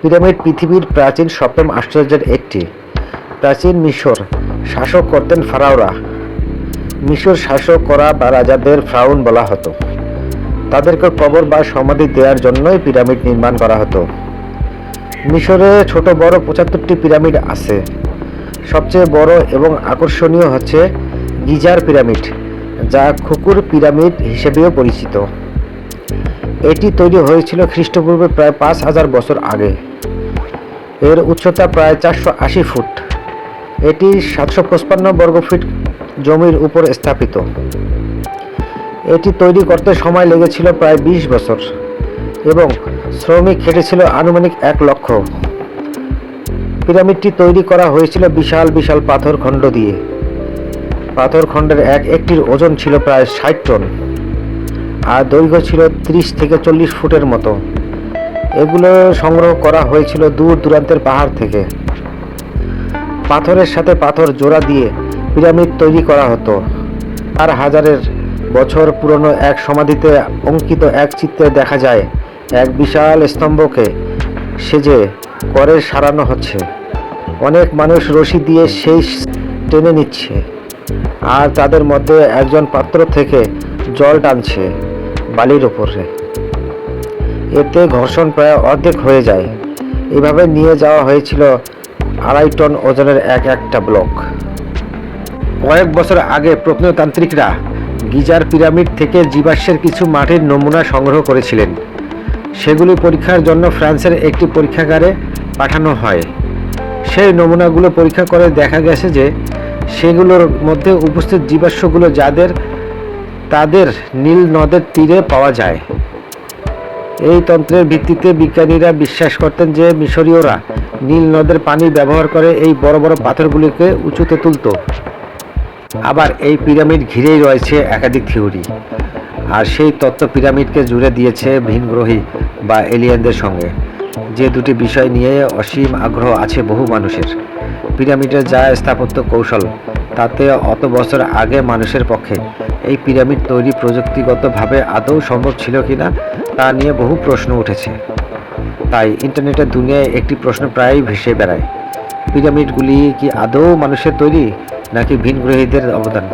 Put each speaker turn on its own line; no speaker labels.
Pyramid পৃথিবীর প্রাচীন সপ্তম আশ্চর্যের একটি। প্রাচীন মিশর শাসক করতেন ফারাওরা। মিশর শাসক করা বা রাজাদের ফ্রাউন বলা হতো। তাদেরকে কবর বা সমাধি দেওয়ার জন্যই পিরামিড নির্মাণ করা হতো। মিশরে ছোট বড় পঁচাত্তরটি পিরামিড আছে। সবচেয়ে বড় এবং আকর্ষণীয় হচ্ছে গিজার পিরামিড, যা খুকুর পিরামিড হিসেবেও পরিচিত। এটি তৈরি হয়েছিল খ্রিস্টপূর্বে প্রায় পাঁচ হাজার বছর আগে। এর উচ্চতা প্রায় চারশো আশি ফুট। এটি সাতশো পঁচপান্ন বর্গফিট জমির উপর স্থাপিত। এটি তৈরি করতে সময় লেগেছিল প্রায় বিশ বছর এবং শ্রমিক খেটেছিল আনুমানিক এক লক্ষ। পিরামিডটি তৈরি করা হয়েছিল বিশাল বিশাল পাথর খণ্ড দিয়ে। পাথর খণ্ডের এক একটির ওজন ছিল প্রায় ষাট টন। আর দৈর্ঘ্য ছিল ত্রিশ থেকে চল্লিশ ফুটের মতো। এগুলো সংগ্রহ করা হয়েছিল দূর দূরান্তের পাহাড় থেকে। পাথরের সাথে পাথর জোড়া দিয়ে পিরামিড তৈরি করা হতো। আর হাজারের বছর পুরনো এক সমাধিতে অঙ্কিত এক চিত্রে দেখা যায়, এক বিশাল স্তম্ভকে সেজে করে সারানো হচ্ছে। অনেক মানুষ রশি দিয়ে সেই টেনে নিচ্ছে। আর তাদের মধ্যে একজন পাত্র থেকে জল টানছে। বালির উপরে এতে ঘর্ষণ প্রায় অর্ধেক হয়ে যায়। এভাবে নিয়ে যাওয়া হয়েছিল আড়াই টন ওজনের এক একটা ব্লক। কয়েক বছর আগে প্রত্নতান্ত্রিকরা গিজার পিরামিড থেকে জীবাশ্মের কিছু মাটির নমুনা সংগ্রহ করেছিলেন। সেগুলি পরীক্ষার জন্য ফ্রান্সের একটি পরীক্ষাগারে পাঠানো হয়। সেই নমুনাগুলো পরীক্ষা করে দেখা গেছে যে সেগুলোর মধ্যে উপস্থিত জীবাশ্মগুলো যাদের তাদের নীল নদের তীরে পাওয়া যায়। এই তন্ত্রের ভিত্তিতে বিজ্ঞানীরা বিশ্বাস করতেন যে মিশরীয়রা নীল নদের পানি ব্যবহার করে এই বড় বড় পাথরগুলিকে উঁচুতে তুলতো। আবার এই পিরামিড ঘিরেই রয়েছে একাধিক থিওরি। আর সেই তত্ত্ব পিরামিডকে জুড়ে দিয়েছে ভিনগ্রহী বা এলিয়েনদের সঙ্গে। যে দুটি বিষয় নিয়ে অসীম আগ্রহ আছে বহু মানুষের। পিরামিডের যা স্থাপত্য কৌশল, তাতে অত বছর আগে মানুষের পক্ষে এই পিরামিড তৈরি প্রযুক্তিগতভাবে আদৌ সম্ভব ছিল কিনা তা নিয়ে বহু প্রশ্ন উঠেছে। তাই ইন্টারনেটের দুনিয়ায় একটি প্রশ্ন প্রায়ই ভেসে বেড়ায়, পিরামিডগুলি কি আদৌ মানুষের তৈরি নাকি ভিনগ্রহীদের অবদান?